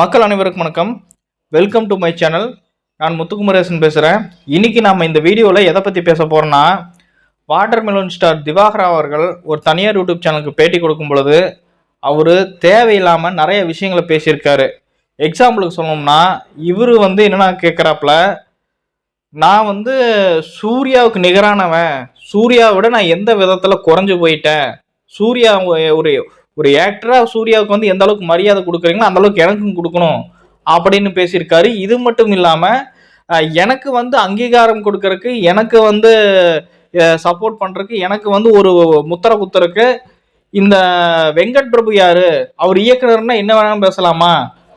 மக்கள் அனைவருக்கும் வணக்கம். வெல்கம் டு மை சேனல் நான் முத்துக்குமரேசன் பேசுகிறேன் இன்னைக்கு நாம் இந்த வீடியோவில் எதை பற்றி பேச போகிறோன்னா வாட்டர் மெலன் ஸ்டார் திவாகரா அவர்கள் ஒரு தனியார் யூடியூப் சேனலுக்கு பேட்டி கொடுக்கும் பொழுது அவர் தேவையில்லாமல் நிறைய விஷயங்களை பேசியிருக்காரு. எக்ஸாம்பிளுக்கு சொல்லணும்னா இவர் வந்து என்னென்னா கேட்குறாப்புல நான் வந்து சூர்யாவுக்கு நிகரானவன். சூர்யாவை விட நான் எந்த விதத்தில் குறைஞ்சு போயிட்டேன்? சூர்யா ஒரு ஒரு ஆக்டராக சூர்யாவுக்கு வந்து எந்த அளவுக்கு மரியாதை கொடுக்குறீங்களோ அந்த அளவுக்கு எனக்கும் கொடுக்கணும் அப்படின்னு பேசியிருக்காரு. இது மட்டும் இல்லாமல் எனக்கு வந்து அங்கீகாரம் கொடுக்கறக்கு எனக்கு வந்து சப்போர்ட் பண்ணுறக்கு எனக்கு வந்து ஒரு முத்திர குத்தருக்கு இந்த வெங்கட் பிரபு யாரு? அவர் இயக்குனர்னா என்ன வேணாலும் பேசலாமா?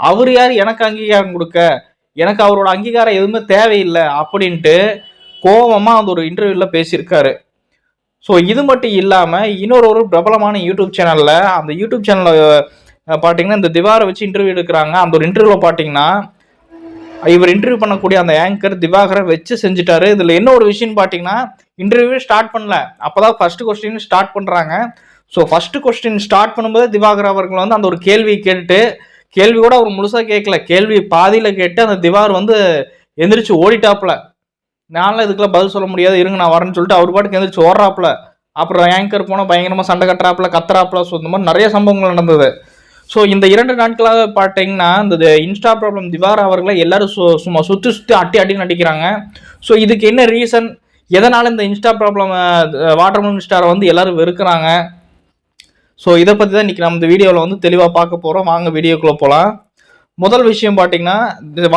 அவர் யார்? எனக்கு அங்கீகாரம் கொடுக்க. எனக்கு அவரோட அங்கீகாரம் எதுவுமே தேவையில்லை அப்படின்ட்டு கோபமாக அந்த ஒரு இன்டர்வியூவில் பேசியிருக்காரு. ஸோ இது மட்டும் இல்லாமல் இன்னொரு ஒரு பிரபலமான யூடியூப் சேனலில் அந்த யூடியூப் சேனலில் பார்த்தீங்கன்னா இந்த திவாரை வச்சு இன்டர்வியூ எடுக்கிறாங்க. அந்த ஒரு இன்டர்வியூவில் பார்த்தீங்கன்னா இவர் இன்டர்வியூ பண்ணக்கூடிய அந்த ஆங்கர் திவாகரை வச்சு செஞ்சுட்டாரு. இதில் என்ன ஒரு விஷயம்னு பார்த்தீங்கன்னா இன்டர்வியூ ஸ்டார்ட் பண்ணல. அப்போ தான் ஃபஸ்ட்டு கொஸ்டின் ஸ்டார்ட் பண்ணுறாங்க ஸோ ஃபஸ்ட்டு கொஸ்டின் ஸ்டார்ட் பண்ணும்போது திவாகர் அவர்கள் வந்து அந்த ஒரு கேள்வி கேட்டுட்டு கேள்வி கூட அவர் முழுசாக கேட்கல கேள்வி பாதியில் கேட்டு அந்த திவார் வந்து எந்திரிச்சு ஓடிட்டாப்புல. நானும் இதுக்கெல்லாம் பதில் சொல்ல முடியாது. இருங்க நான் வரேன்னு சொல்லிட்டு அவர் பாட்டுக்கு எந்திரிச்சு ஓடுறாப்புல. அப்புறம் ஆங்கர் போனால் பயங்கரமாக சண்டை கட்டுறாப்புல கத்துறாப்புல. ஸோ இந்த மாதிரி நிறைய சம்பவங்கள் நடந்தது. ஸோ இந்த இரண்டு நாட்களாக பார்த்தீங்கன்னா இந்த இன்ஸ்டா ப்ராப்ளம் திவார் அவர்களை எல்லாரும் சு- சும்மா சுற்றி சுற்றி அட்டி அட்டி நடிக்கிறாங்க. ஸோ இதுக்கு என்ன ரீசன் எதனால் இந்த இன்ஸ்டா ப்ராப்ளம் வாட்டர்மன் ஸ்டாரை வந்து எல்லாரும் வெறுக்கிறாங்க? ஸோ இதை பற்றி தான் இன்றைக்கி நம்ம இந்த வீடியோவில் வந்து தெளிவாக பார்க்க போகிறோம் வாங்க வீடியோக்குள்ளே போகலாம் முதல் விஷயம் பார்த்தீங்கன்னா இந்த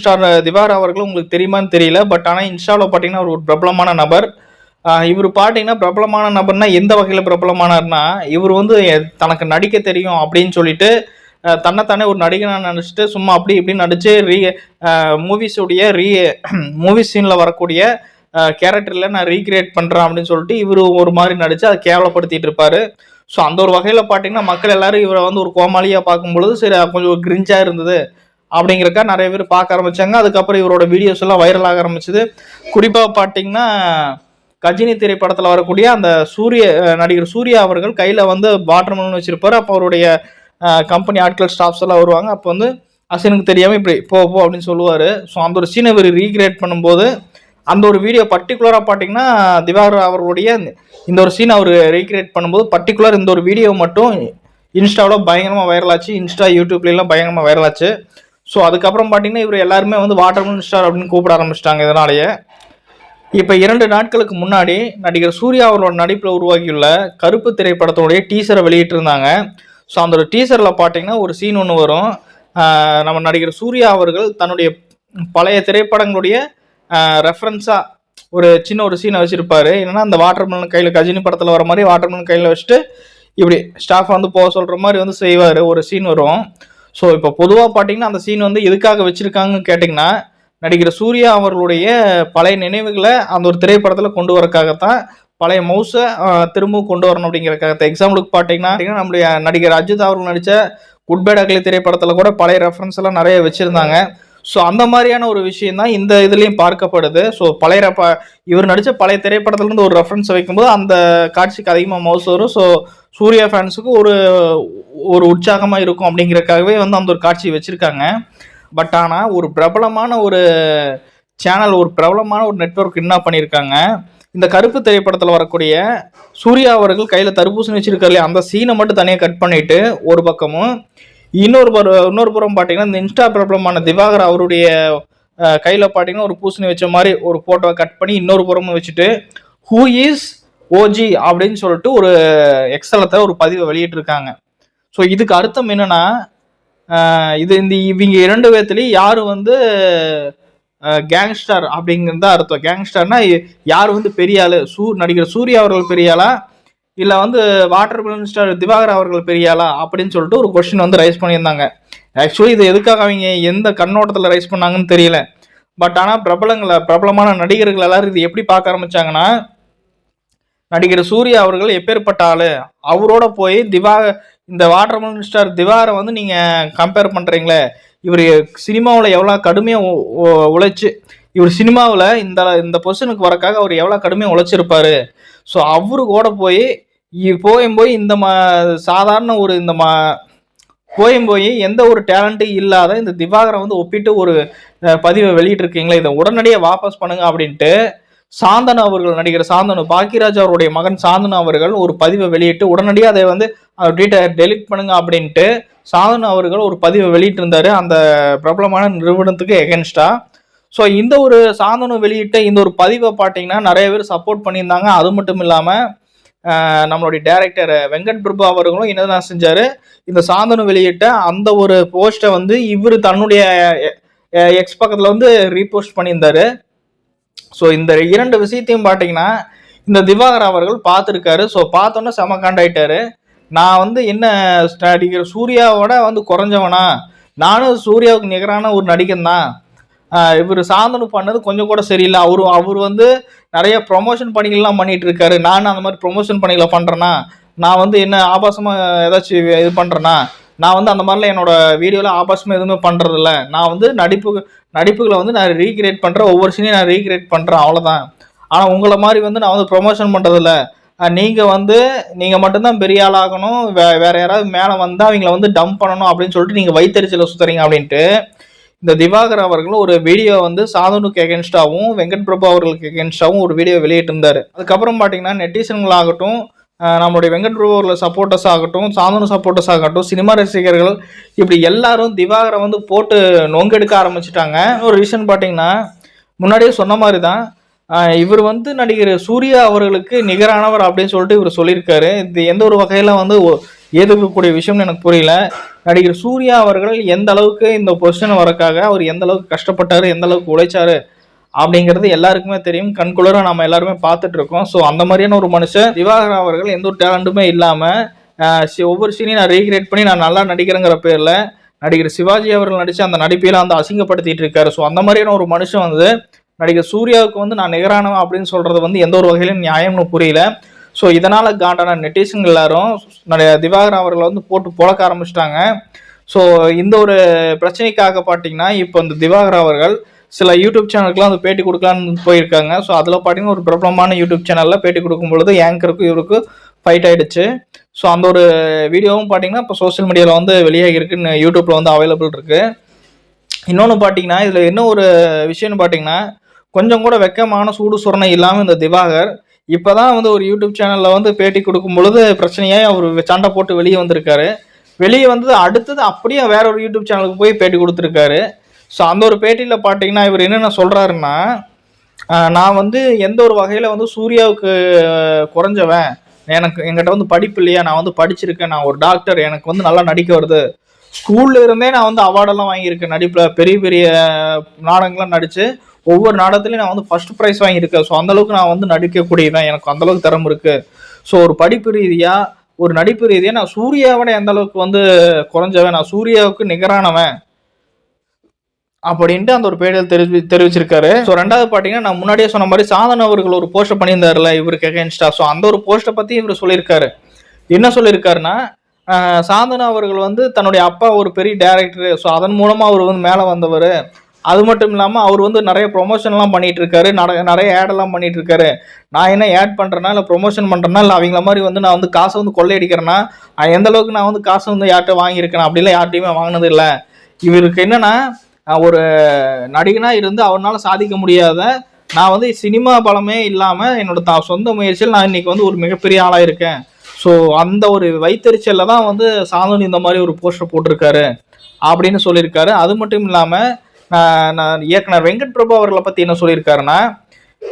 ஸ்டார் திவார் அவர்கள் உங்களுக்கு தெரியுமான்னு தெரியல பட் ஆனால் இன்ஸ்டாவில் பார்த்தீங்கன்னா ஒரு பிரபலமான நபர். இவர் பார்த்தீங்கன்னா பிரபலமான நபர்னா எந்த வகையில் பிரபலமானார்னா இவர் வந்து தனக்கு நடிக்க தெரியும் அப்படின்னு சொல்லிட்டு தன்னைத்தானே ஒரு நடிகனாக நினச்சிட்டு சும்மா அப்படி இப்படி நடித்து ரீ மூவிஸுடைய ரீ மூவி சீனில் வரக்கூடிய கேரக்டரில் நான் ரீக்ரியேட் பண்ணுறேன் அப்படின்னு சொல்லிட்டு இவர் ஒரு மாதிரி நடித்து அதை கேவலப்படுத்திட்டு இருப்பார். ஸோ அந்த ஒரு வகையில் பார்த்தீங்கன்னா மக்கள் எல்லாரும் இவரை வந்து ஒரு கோமாளியாக பார்க்கும்பொழுது சரி கொஞ்சம் கிரிஞ்சாக இருந்தது அப்படிங்கிறக்கா நிறைய பேர் பார்க்க ஆரம்பித்தாங்க அதுக்கப்புறம் இவரோட வீடியோஸ் எல்லாம் வைரல் ஆக ஆரம்பிச்சது. குறிப்பாக பார்த்தீங்கன்னா கஜினி திரைப்படத்தில் வரக்கூடிய அந்த சூரிய நடிகர் சூர்யா அவர்கள் கையில் வந்து வாட்டர் மெலன் வச்சிருப்பாரு. அப்போ அவருடைய கம்பெனி ஆட்கள் ஸ்டாஃப்ஸ் எல்லாம் வருவாங்க. அப்போ வந்து அசனுக்கு தெரியாமல் இப்படி போ போ அப்படின்னு சொல்லுவார். ஸோ அந்த ஒரு சீனை இவர் ரீக்ரியேட் பண்ணும்போது அந்த ஒரு வீடியோ பர்டிகுலராக பார்த்தீங்கன்னா திவாகர் அவர்களுடைய இந்த ஒரு சீன் அவர் ரீக்ரியேட் பண்ணும்போது பர்டிகுலர் இந்த ஒரு வீடியோ மட்டும் இன்ஸ்டாவில் பயங்கரமாக வைரலாச்சு இன்ஸ்டா யூடியூப்லாம் பயங்கரமாக வைரலாச்சு ஸோ அதுக்கப்புறம் பார்த்தீங்கன்னா இவர் எல்லாருமே வந்து வாட்டர்மன் ஸ்டார் அப்படின்னு கூப்பிட ஆரம்பிச்சிட்டாங்க இதனாலேயே. இப்போ இரண்டு நாட்களுக்கு முன்னாடி நடிகர் சூர்யா அவரோட நடிப்பில் உருவாகியுள்ள கருப்பு திரைப்படத்தோடைய டீசரை வெளியிட்டிருந்தாங்க. ஸோ அந்த ஒரு டீசரில் பார்த்தீங்கன்னா ஒரு சீன் ஒன்று வரும். நம்ம நடிகர் சூர்யா அவர்கள் தன்னுடைய பழைய திரைப்படங்களுடைய ரெஃபரன்ஸாக ஒரு சின்ன ஒரு சீனை வச்சுருப்பாரு. என்னன்னா அந்த வாட்டர்மெலன் கையில் கஜினி படத்தில் வர மாதிரி வாட்டர்மெலன் கையில் வச்சுட்டு இப்படி ஸ்டாஃப் வந்து போக சொல்கிற மாதிரி வந்து செய்வார். ஒரு சீன் வரும். ஸோ இப்போ பொதுவாக பார்த்தீங்கன்னா அந்த சீன் வந்து எதுக்காக வச்சுருக்காங்கன்னு கேட்டிங்கன்னா நடிகர் சூர்யா அவர்களுடைய பழைய நினைவுகளை அந்த ஒரு திரைப்படத்தில் கொண்டு வரக்காகத்தான் பழைய மவுஸை திரும்பவும் கொண்டு வரணும் அப்படிங்கிறக்காக எக்ஸாம்பிளுக்கு பார்த்தீங்கன்னா நம்முடைய நடிகர் அஜித் அவர்கள் நடித்த குட் பேட் திரைப்படத்தில் கூட பழைய ரெஃபரன்ஸ் எல்லாம் நிறைய வச்சுருந்தாங்க. ஸோ அந்த மாதிரியான ஒரு விஷயம் தான் இந்த இதுலேயும் பார்க்கப்படுது. ஸோ பழைய ப இவர் நடித்த பழைய திரைப்படத்துலேருந்து ஒரு ரெஃபரன்ஸ் வைக்கும்போது அந்த காட்சிக்கு அதிகமாக மவுஸ் வரும். ஸோ சூர்யா ஃபேன்ஸுக்கு ஒரு ஒரு உற்சாகமாக இருக்கும் அப்படிங்கிறக்காகவே வந்து அந்த ஒரு காட்சி வச்சுருக்காங்க. பட் ஆனால் ஒரு பிரபலமான ஒரு சேனல் ஒரு பிரபலமான ஒரு நெட்வொர்க் என்ன பண்ணியிருக்காங்க இந்த கருப்பு திரைப்படத்தில் வரக்கூடிய சூர்யா அவர்கள் கையில் தர்பூசணி வச்சிருக்காரு அந்த சீனை மட்டும் தனியாக கட் பண்ணிவிட்டு ஒரு பக்கமும் இன்னொரு புற இன்னொரு புறம் பார்த்தீங்கன்னா இந்த இன்ஸ்டா பிரபலமான திவாகர் அவருடைய கையில் பார்த்தீங்கன்னா ஒரு பூசணி வச்ச மாதிரி ஒரு ஃபோட்டோவை கட் பண்ணி இன்னொரு புறமும் வச்சுட்டு ஹூ இஸ் ஓஜி அப்படின்னு சொல்லிட்டு ஒரு எக்ஸலத்தை ஒரு பதிவை வெளியிட்டிருக்காங்க. ஸோ இதுக்கு அர்த்தம் என்னன்னா இது இந்த இவங்க இரண்டு பேர்த்துலேயும் யார் வந்து கேங்ஸ்டர் அப்படிங்கிறது தான் அர்த்தம். கேங்ஸ்டர்னா யார் வந்து பெரிய ஆளு? சூ நடிகர் சூர்யா அவர்கள் பெரிய ஆளா? இல்லை வந்து வாட்டர் மினிஸ்டர் திவாகர் அவர்கள் பெரியாளா அப்படின்னு சொல்லிட்டு ஒரு கொஷின் வந்து ரைஸ் பண்ணியிருந்தாங்க. ஆக்சுவலி இது எதுக்காக அவங்க எந்த கண்ணோட்டத்தில் ரைஸ் பண்ணாங்கன்னு தெரியல. பட் ஆனால் பிரபலங்களை பிரபலமான நடிகர்கள் எல்லாரும் இது எப்படி பார்க்க ஆரம்பிச்சாங்கன்னா நடிகர் சூர்யா அவர்கள் எப்பேற்பட்ட ஆள்? அவரோட போய் திவா இந்த வாட்டர் மினிஸ்டர் திவாரை வந்து நீங்கள் கம்பேர் பண்ணுறீங்களே இவர் சினிமாவில் எவ்வளோ கடுமையாக உழைச்சு இவர் சினிமாவில் இந்த இந்த பொசிஷனுக்கு வரக்காக அவர் எவ்வளோ கடுமையாக உழைச்சிருப்பாரு? ஸோ அவரு கூட போய் போயும் போய் இந்த மா சாதாரண ஒரு இந்த மா போயும் போய் எந்த ஒரு டேலண்ட்டும் இல்லாத இந்த திவாகரை வந்து ஒப்பிட்டு ஒரு பதிவை வெளியிட்டிருக்கீங்களே இதை உடனடியாக வாபஸ் பண்ணுங்க அப்படின்ட்டு சாந்தனு அவர்கள் நடிகர் சாந்தனு பாக்கியராஜ் அவருடைய மகன் சாந்தனு அவர்கள் ஒரு பதிவை வெளியிட்டு உடனடியாக அதை வந்து ட்விட்டர் டெலிட் பண்ணுங்க அப்படின்ட்டு சாந்தனு அவர்கள் ஒரு பதிவை வெளியிட்டிருந்தாரு. அந்த பிரபலமான நிறுவனத்துக்கு எகென்ஸ்டா ஸோ இந்த ஒரு சாந்தனு வெளியிட்ட இந்த ஒரு பதிவை பார்த்தீங்கன்னா நிறைய பேர் சப்போர்ட் பண்ணியிருந்தாங்க. அது மட்டும் இல்லாமல் நம்மளுடைய டைரக்டர் வெங்கட் பிரபு அவர்களும் என்னதான் செஞ்சார் இந்த சாந்தனு வெளியிட்ட அந்த ஒரு போஸ்ட்டை வந்து இவர் தன்னுடைய எக்ஸ் பக்கத்தில் வந்து ரீபோஸ்ட் பண்ணியிருந்தாரு. ஸோ இந்த இரண்டு விஷயத்தையும் பார்த்தீங்கன்னா இந்த திவாகர் அவர்கள் பார்த்துருக்காரு. ஸோ பார்த்தோன்னே செம காண்டாயிட்டாரு. நான் வந்து என்ன நடிகர் சூர்யாவோட வந்து குறைஞ்சவனா? நானும் சூர்யாவுக்கு நிகரான ஒரு நடிகன் தான் இவர் சாந்தனு பண்ணது கொஞ்சம் கூட சரியில்லை. அவரு அவர் வந்து நிறைய ப்ரொமோஷன் பணிகள்லாம் பண்ணிட்டு இருக்காரு நான் அந்த மாதிரி ப்ரொமோஷன் பணிகளை பண்ணுறேன்னா நான் வந்து என்ன ஆபாசமாக ஏதாச்சும் இது பண்ணுறேன்னா நான் வந்து அந்த மாதிரிலாம் என்னோட வீடியோவில் ஆபாசமாக எதுவுமே பண்ணுறதில்ல நான் வந்து நடிப்பு நடிப்புகளை வந்து நான் ரீக்ரியேட் பண்ணுறேன் ஒவ்வொரு சீனையும் நான் ரீக்ரியேட் பண்ணுறேன் அவ்வளோதான் ஆனால் உங்களை மாதிரி வந்து நான் வந்து ப்ரொமோஷன் பண்ணுறதில்ல நீங்கள் வந்து நீங்கள் மட்டும்தான் பெரிய ஆளாகணும் வே வேறு யாராவது மேலே வந்தால் அவங்கள வந்து டம்ப் பண்ணணும் அப்படின்னு சொல்லிட்டு நீங்கள் வைத்தறிச்சல சுற்றுறீங்க அப்படின்ட்டு இந்த திவாகர் அவர்களும் ஒரு வீடியோ வந்து சாதனுக்கு எகென்ஸ்டாகவும் வெங்கட் பிரபு அவர்களுக்கு எகென்ஸ்டாகவும் ஒரு வீடியோ வெளியிட்டிருந்தாரு. அதுக்கப்புறம் பார்த்தீங்கன்னா நெட்டிசன்களாகட்டும் நம்மளுடைய வெங்கட் பிரபு அவர்கள் சப்போர்ட்டர்ஸ் ஆகட்டும் சாதனு சப்போர்ட்டர்ஸ் ஆகட்டும் சினிமா ரசிகர்கள் இப்படி எல்லாரும் திவாகரை வந்து போட்டு நொங்கெடுக்க ஆரம்பிச்சிட்டாங்க. ஒரு ரீசன் பார்த்தீங்கன்னா முன்னாடியே சொன்ன மாதிரி தான் இவர் வந்து நடிகர் சூர்யா அவர்களுக்கு நிகரானவர் அப்படின்னு சொல்லிட்டு இவர் சொல்லியிருக்காரு. இது எந்த ஒரு வகையில் வந்து ஒ- விஷயம்னு எனக்கு புரியல. நடிகர் சூர்யா அவர்கள் எந்த அளவுக்கு இந்த பொசிஷன் வரக்காக அவர் எந்த அளவுக்கு கஷ்டப்பட்டாரு எந்த அளவுக்கு உழைச்சாரு அப்படிங்கிறது எல்லாருக்குமே தெரியும். கண்குளர நம்ம எல்லாருமே பார்த்துட்டு இருக்கோம். ஸோ அந்த மாதிரியான ஒரு மனுஷன் திவாகர் அவர்கள் எந்த ஒரு டேலண்ட்டுமே இல்லாமல் ஒவ்வொரு சீனையும் நான் ரீக்ரியேட் பண்ணி நான் நல்லா நடிக்கிறேங்கிற பேரில் நடிகர் சிவாஜி அவர்கள் நடித்து அந்த நடிப்பையெல்லாம் வந்து அசிங்கப்படுத்திட்டு இருக்காரு. ஸோ அந்த மாதிரியான ஒரு மனுஷன் வந்து நடிகர் சூர்யாவுக்கு வந்து நான் நிகரானவன் அப்படின்னு சொல்றது வந்து எந்த ஒரு வகையிலும் நியாயம்னு புரியல. ஸோ இதனால் காண்டான நெட்டிசன் எல்லாரும் நடிகர் திவாகர் அவர்களை வந்து போட்டு புழக்க ஆரம்பிச்சிட்டாங்க. ஸோ இந்த ஒரு பிரச்சனைக்காக பார்த்தீங்கன்னா இப்போ இந்த திவாகர் அவர்கள் சில யூடியூப் சேனலுக்குலாம் வந்து பேட்டி கொடுக்கலான்னு போயிருக்காங்க. ஸோ அதில் பார்த்தீங்கன்னா ஒரு பிரபலமான யூடியூப் சேனலில் பேட்டி கொடுக்கும் பொழுது ஏங்கருக்கும் இவருக்கு ஃபைட் ஆயிடுச்சு. ஸோ அந்த ஒரு வீடியோவும் பார்த்தீங்கன்னா இப்போ சோஷியல் மீடியாவில் வந்து வெளியாகி இருக்குன்னு யூடியூப்பில் வந்து அவைலபிள் இருக்குது இன்னொன்று பார்த்தீங்கன்னா இதில் என்ன ஒரு விஷயம்னு பார்த்தீங்கன்னா கொஞ்சம் கூட வெக்கமான சூடு சுரணை இல்லாமல் இந்த திவாகர் இப்போதான் வந்து ஒரு யூடியூப் சேனலில் வந்து பேட்டி கொடுக்கும் பொழுது பிரச்சனையாய் அவர் சண்டை போட்டு வெளியே வந்திருக்காரு. வெளியே வந்தது அடுத்தது அப்படியே வேற ஒரு யூடியூப் சேனலுக்கு போய் பேட்டி கொடுத்துருக்காரு. ஸோ அந்த ஒரு பேட்டியில் பார்த்தீங்கன்னா இவர் என்னென்ன சொல்கிறாருன்னா நான் வந்து எந்த ஒரு வகையில் வந்து சூர்யாவுக்கு குறைஞ்சவன். எனக்கு என்கிட்ட வந்து படிப்பு இல்லையா? நான் வந்து படிச்சிருக்கேன். நான் ஒரு டாக்டர் எனக்கு வந்து நல்லா நடிக்க வருது. ஸ்கூல்ல இருந்தே நான் வந்து அவார்டெல்லாம் வாங்கியிருக்கேன். நடிப்பில் பெரிய பெரிய நாடகங்கள்லாம் நடித்து ஒவ்வொரு நாடகத்துலையும் நான் வந்து ஃபர்ஸ்ட் ப்ரைஸ் வாங்கியிருக்கேன். ஸோ அந்தளவுக்கு நான் வந்து நடிக்கக்கூடியதான் எனக்கு அந்தளவுக்கு திறமை இருக்குது ஸோ ஒரு படிப்பு ரீதியாக ஒரு நடிப்பு ரீதியாக நான் சூர்யாவோட எந்த அளவுக்கு வந்து குறைஞ்சவன் நான் சூர்யாவுக்கு நிகரானவன் அப்படின்ட்டு அந்த ஒரு பேடியில் தெரிவி தெரிவிச்சிருக்காரு. ஸோ ரெண்டாவது பார்த்தீங்கன்னா நான் முன்னாடியே சொன்ன மாதிரி சாதன அவர்கள் ஒரு போஸ்டர் பண்ணியிருந்தாருல இவருக்கு அகேன்ஸ்டா ஸோ அந்த ஒரு போஸ்ட்டை பற்றி இவர் சொல்லியிருக்காரு. என்ன சொல்லியிருக்காருன்னா ஆஹ், அவர்கள் வந்து தன்னுடைய அப்பா ஒரு பெரிய டேரக்டர் ஸோ அதன் மூலமாக அவர் வந்து மேலே வந்தவர். அது மட்டும் இல்லாமல் அவர் வந்து நிறைய ப்ரொமோஷன்லாம் பண்ணிகிட்டு இருக்காரு நட- நிறைய ஆடெல்லாம் பண்ணிகிட்டு இருக்காரு நான் என்ன ஆட் பண்ணுறேன்னா இல்லை ப்ரொமோஷன் பண்ணுறேன்னா இல்லை அவங்கள மாதிரி வந்து நான் வந்து காசை வந்து கொள்ளையடிக்கிறேன்னா எந்த அளவுக்கு நான் வந்து காசை வந்து யார்கிட்ட வாங்கியிருக்கேன் அப்படிலாம் யார்ட்டையுமே வாங்கினது இல்லை. இவருக்கு என்னென்னா ஒரு நடிகனாக இருந்து அவனால் சாதிக்க முடியாத நான் வந்து சினிமா பலமே இல்லாமல் என்னோட தா சொந்த முயற்சியில் நான் இன்றைக்கி வந்து ஒரு மிகப்பெரிய ஆளாக இருக்கேன். ஸோ அந்த ஒரு வைத்தறிச்சலில் தான் வந்து சாந்தன் இந்த மாதிரி ஒரு போஸ்டர் போட்டிருக்காரு அப்படின்னு சொல்லியிருக்காரு. அது மட்டும் இல்லாமல் நான் இயக்குனர் வெங்கட் பிரபு அவர்களை பற்றி என்ன சொல்லியிருக்காருன்னா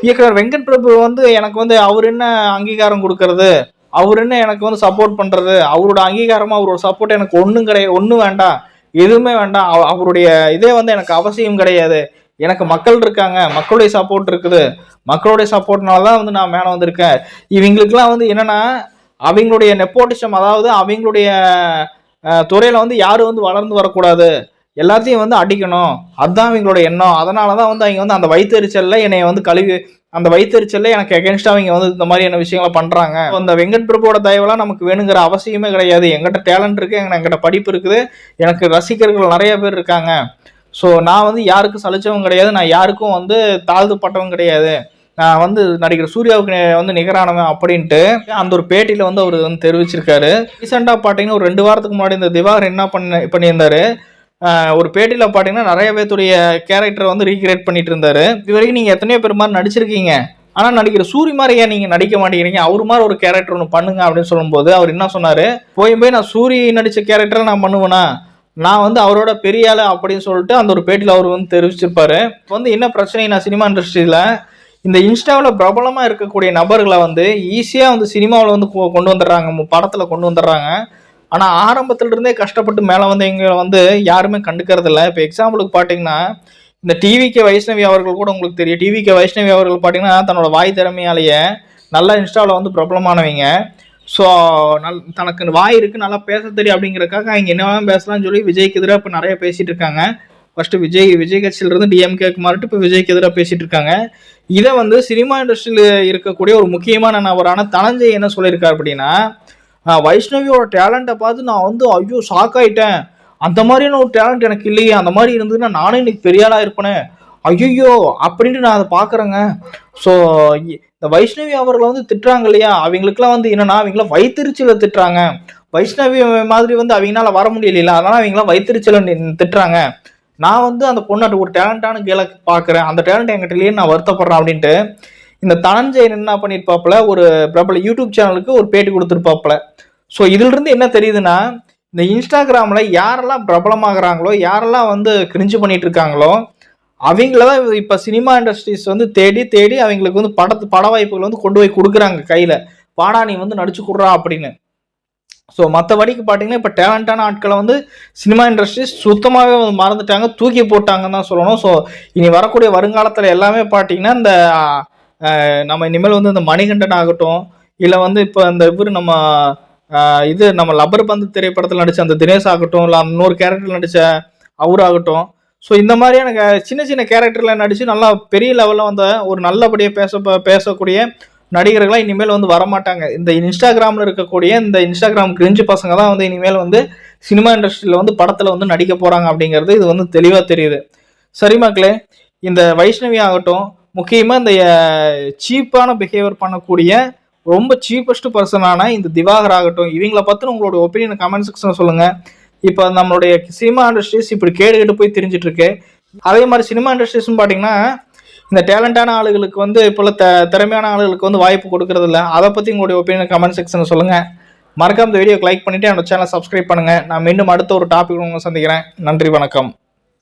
இயக்குனர் வெங்கட் பிரபு வந்து எனக்கு வந்து அவர் என்ன அங்கீகாரம் கொடுக்கறது அவர் என்ன எனக்கு வந்து சப்போர்ட் பண்ணுறது அவரோட அங்கீகாரமாக அவரோட சப்போர்ட் எனக்கு ஒன்றும் கிடையாது ஒன்றும் வேண்டாம் எதுவுமே வேண்டாம். அவ- அவருடைய இதே வந்து எனக்கு அவசியம் கிடையாது. எனக்கு மக்கள் இருக்காங்க மக்களுடைய சப்போர்ட் இருக்குது. மக்களுடைய சப்போர்ட்னால தான் வந்து நான் மேலே வந்திருக்கேன். இவங்களுக்குலாம் வந்து என்னன்னா அவங்களுடைய நெப்போட்டிசம் அதாவது அவங்களுடைய துறையில் வந்து யாரும் வந்து வளர்ந்து வரக்கூடாது. எல்லாத்தையும் வந்து அடிக்கணும். அதுதான் அவங்களோட எண்ணம். அதனால தான் வந்து அவங்க வந்து அந்த வயிற்றுச்சல்ல என்னை வந்து கழுவி அந்த வயிற்றுச்சல்ல எனக்கு எகென்ஸ்டாக அவங்க வந்து இந்த மாதிரியான விஷயங்களை பண்ணுறாங்க அந்த வெங்கட் பிரபுவோட தயவெல்லாம் நமக்கு வேணுங்கிற அவசியமே கிடையாது. எங்கிட்ட டேலண்ட் இருக்குது எங்க- எங்கிட்ட படிப்பு இருக்குது. எனக்கு ரசிகர்கள் நிறைய பேர் இருக்காங்க. ஸோ நான் வந்து யாருக்கும் சலிச்சவன் கிடையாது. நான் யாருக்கும் வந்து தாழ்ந்துப்பட்டவும் கிடையாது. நான் வந்து நடிகர் சூர்யாவுக்கு வந்து நிகரானவன் அப்படின்ட்டு அந்த ஒரு பேட்டியில் வந்து அவர் வந்து தெரிவிச்சிருக்காரு. ரீசெண்டாக பார்த்தீங்கன்னா ஒரு ரெண்டு வாரத்துக்கு முன்னாடி இந்த திவாகர் என்ன பண்ண பண்ணியிருந்தாரு? ஒரு பேட்டியில் பார்த்தீங்கன்னா நிறைய பேத்துடைய கேரக்டரை வந்து ரீக்ரியேட் பண்ணிட்டு இருந்தாரு. இது வரைக்கும் நீங்கள் எத்தனையோ பேர் மாதிரி நடிச்சிருக்கீங்க. ஆனால் நடிக்கிற சூரி மாதிரி ஏன் நீங்கள் நடிக்க மாட்டேங்கிறீங்க. அவர் மாதிரி ஒரு கேரக்டர் ஒன்று பண்ணுங்க அப்படின்னு சொல்லும்போது அவர் என்ன சொன்னார்? போய் போய் நான் சூரி நடித்த கேரக்டரை நான் பண்ணுவேனா? நான் வந்து அவரோட பெரிய ஆள் அப்படின்னு சொல்லிட்டு அந்த ஒரு பேட்டியில் அவர் வந்து தெரிவிச்சிருப்பாரு. இப்போ வந்து என்ன பிரச்சனைனா சினிமா இண்டஸ்ட்ரியில் இந்த இன்ஸ்டாவில் பிரபலமாக இருக்கக்கூடிய நபர்களை வந்து ஈஸியாக வந்து சினிமாவில் வந்து கொ- கொண்டு வந்துடுறாங்க. படத்தில் கொண்டு வந்துடுறாங்க. ஆனால் ஆரம்பத்துல இருந்தே கஷ்டப்பட்டு மேலே வந்தவங்களை வந்து யாருமே கண்டுக்கிறது இல்லை இப்போ எக்ஸாம்பிளுக்கு பார்த்தீங்கன்னா இந்த டிவிகே வைஷ்ணவி அவர்கள் கூட உங்களுக்கு தெரியும். டிவிகே வைஷ்ணவி அவர்கள் பார்த்தீங்கன்னா தன்னோட வாய் திறமையாலேயே நல்லா இன்ஸ்டாவில் வந்து பிரபலமானவங்க. ஸோ நல் தனக்கு வாய் இருக்கு நல்லா பேச தெரியும் அப்படிங்கிறக்காக அவங்க என்ன வேணாலும் பேசலாம்னு சொல்லி விஜய்க்கு எதிராக இப்போ நிறைய பேசிட்டு இருக்காங்க. ஃபர்ஸ்ட் விஜய் விஜய் கட்சியிலிருந்து டிஎம்கேக்கு மாறிட்டு இப்போ விஜய்க்கு எதிராக பேசிட்டு இருக்காங்க. இதை வந்து சினிமா இண்டஸ்ட்ரியில் இருக்கக்கூடிய ஒரு முக்கியமான நபரான தனஞ்சய் என்ன சொல்லியிருக்காரு அப்படின்னா வைஷ்ணவியோட டேலண்ட்டை பார்த்து நான் வந்து ஐயோ ஷாக் ஆயிட்டேன். அந்த மாதிரியான ஒரு டேலண்ட் எனக்கு இல்லையே. அந்த மாதிரி இருந்ததுன்னா நானே இன்னைக்கு பெரிய ஆளாக இருப்பேனே. ஐயோ அப்படின்ட்டு நான் அதை பார்க்குறேங்க. ஸோ இந்த வைஷ்ணவி அவர்களை வந்து திட்டுறாங்க இல்லையா? அவங்களுக்குலாம் வந்து என்னன்னா அவங்கள வைத்திருச்சியில் திட்டுறாங்க. வைஷ்ணவி மாதிரி வந்து அவங்களால வர முடியல அதனால அவங்களாம் வைத்தறிச்சல திட்டுறாங்க. நான் வந்து அந்த பொண்ணாட்ட ஒரு டேலண்டான கேளை பார்க்குறேன். அந்த டேலண்ட் என்கிட்ட இல்லையே நான் வருத்தப்படுறேன் அப்படின்ட்டு. இந்த தனஞ்சயன் என்ன பண்ணியிருப்பாப்புல ஒரு பிரபல யூடியூப் சேனலுக்கு ஒரு பேட்டி கொடுத்துருப்பாப்புல. ஸோ இதிலிருந்து என்ன தெரியுதுன்னா இந்த இன்ஸ்டாகிராமில் யாரெல்லாம் பிரபலமாகறாங்களோ யாரெல்லாம் வந்து கிரிஞ்சு பண்ணிட்டு இருக்காங்களோ அவங்கள தான் இப்போ சினிமா இண்டஸ்ட்ரீஸ் வந்து தேடி தேடி அவங்களுக்கு வந்து படத்து பட வாய்ப்புகள் வந்து கொண்டு போய் கொடுக்குறாங்க கையில். பாடா நீ வந்து நடிச்சு கொடுறா அப்படின்னு. ஸோ மற்றபடிக்கு பார்த்தீங்கன்னா இப்போ டேலண்டான ஆட்களை வந்து சினிமா இண்டஸ்ட்ரீஸ் சுத்தமாகவே வந்து மறந்துட்டாங்க தூக்கி போட்டாங்கன்னு தான் சொல்லணும். ஸோ இனி வரக்கூடிய வருங்காலத்தில் எல்லாமே பார்த்தீங்கன்னா இந்த நம்ம இனிமேல் வந்து இந்த மணிகண்டன் ஆகட்டும் இல்லை வந்து இப்போ அந்த இவர் நம்ம இது நம்ம லப்பர் பந்து திரைப்படத்தில் நடித்த அந்த தினேஷ் ஆகட்டும் இல்லை இன்னொரு கேரக்டர் நடித்த அவராகட்டும் ஸோ இந்த மாதிரியான க- சின்ன சின்ன கேரக்டரில் நடித்து நல்லா பெரிய லெவலில் வந்த ஒரு நல்லபடியாக பேச பேசக்கூடிய நடிகர்களாக இனிமேல் வந்து வரமாட்டாங்க. இந்த இன்ஸ்டாகிராமில் இருக்கக்கூடிய இந்த இன்ஸ்டாகிராம் கிரிஞ்சு பசங்க தான் வந்து இனிமேல் வந்து சினிமா இண்டஸ்ட்ரியில் வந்து படத்தில் வந்து நடிக்க போகிறாங்க அப்படிங்கிறது இது வந்து தெளிவாக தெரியுது. சரி மக்களே இந்த வைஷ்ணவி ஆகட்டும் முக்கியமாக இந்த சீப்பான பிஹேவியர் பண்ணக்கூடிய ரொம்ப சீப்பஸ்ட் பர்சனான இந்த திவாகர் ஆகட்டும் இவங்கள பற்றின உங்களோட ஒப்பீனியன் கமெண்ட் செக்ஷனில் சொல்லுங்கள் இப்போ நம்மளுடைய சினிமா இண்டஸ்ட்ரீஸ் இப்படி கேடு கேட்டு போய் தெரிஞ்சிட்டு இருக்கு அதே மாதிரி சினிமா இண்டஸ்ட்ரீஸ்னு பார்த்தீங்கன்னா இந்த டேலண்டான ஆளுகளுக்கு வந்து இப்போ த திறமையான ஆளுகளுக்கு வந்து வாய்ப்பு கொடுக்கறது இல்லை அதை பற்றி உங்களுடைய ஒப்பீனியன் கமெண்ட் செக்ஷனில் சொல்லுங்கள் மறக்காம இந்த வீடியோக்கு லைக் பண்ணிவிட்டு என்னோட சேனலை சப்ஸ்கிரைப் பண்ணுங்கள் நான் மீண்டும் அடுத்த ஒரு டாபிக் உங்களை சந்திக்கிறேன். நன்றி வணக்கம்.